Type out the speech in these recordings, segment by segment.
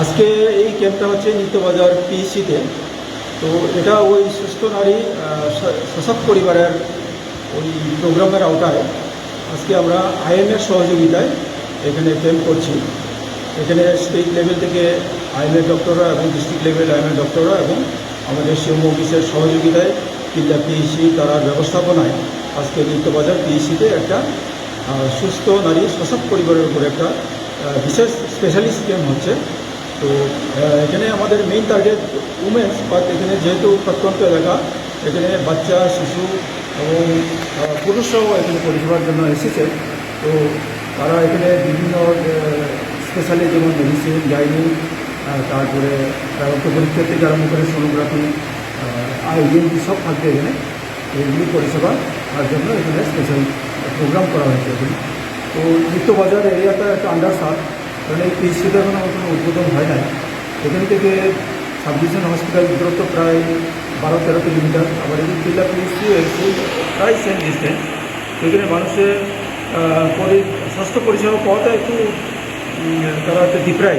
আজকে এই ক্যাম্পটা হচ্ছে নিত্যবাজার পিএসসিতে তো এটা ওই সুস্থ নারী সশক্ত পরিবারের ওই প্রোগ্রামের আওতায় আজকে আমরা আইএমের সহযোগিতায় এখানে ক্যাম্প করছি। এখানে স্টেট লেভেল থেকে আইএমএ ডক্টররা এবং ডিস্ট্রিক্ট লেভেল আইএমএ ডক্টররা এবং আমাদের সিএম অফিসের সহযোগিতায় কিল্লা পিএইচসি তারা ব্যবস্থাপনায় আজকে নিত্যবাজার পিএইচসিতে একটা সুস্থ নারী সশক্ত পরিবারের উপর একটা বিশেষ স্পেশালিস্ট ক্যাম্প হচ্ছে। তো এখানে আমাদের মেইন টার্গেট উমেন্স বাট এখানে যেহেতু প্রত্যন্ত এলাকা, এখানে বাচ্চা, শিশু এবং পুরুষরাও এখানে পরিষেবার জন্য এসেছে। তো, তারা এখানে বিভিন্ন স্পেশালি যেমন মেডিসিন গাইনি তারপরে রক্ত পরীক্ষা থেকে আরম্ভ করে সোনোগ্রাফি আইডিএনটি সব থাকবে এখানে। এগুলি পরিষেবা তার জন্য এখানে স্পেশাল প্রোগ্রাম করা হয়েছে এখানে। তো নিত্যবাজার এরিয়াটা একটা আন্ডার সার কারণ এই পিএইচসিতে এখনও কোনো উদ্বোধন হয় নাই। এখান থেকে ডিভিশন হসপিটাল দূরত্ব প্রায় বারো, তেরো কিলোমিটার। আবার এই জেলা পিএইচসি প্রায় সেম ডিস্টেন্স এখানে মানুষের পরি- স্বাস্থ্য পরিষেবা পাওয়াটা একটু তারা একটা ডিপ্রাই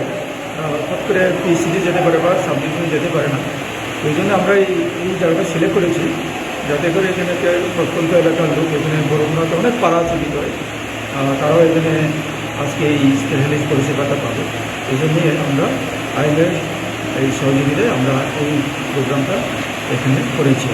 হঠাৎ করে পিএইচসিতে যেতে পারে বা ডিভিশনে যেতে পারে না। ওই জন্য আমরা এই এই জায়গাটা সিলেক্ট করেছি। যাতে করে এখানে প্রত্যন্ত এলাকার লোক, এখানে বরুণাতে অনেক পাড়া চলিত হয় তারাও এখানে আজকে এই স্পেশালিস্ট পরিষেবাটা পাবে। এই জন্যই আমরা আইনের এই সহযোগিতায় আমরা এই প্রোগ্রামটা এখানে করেছি।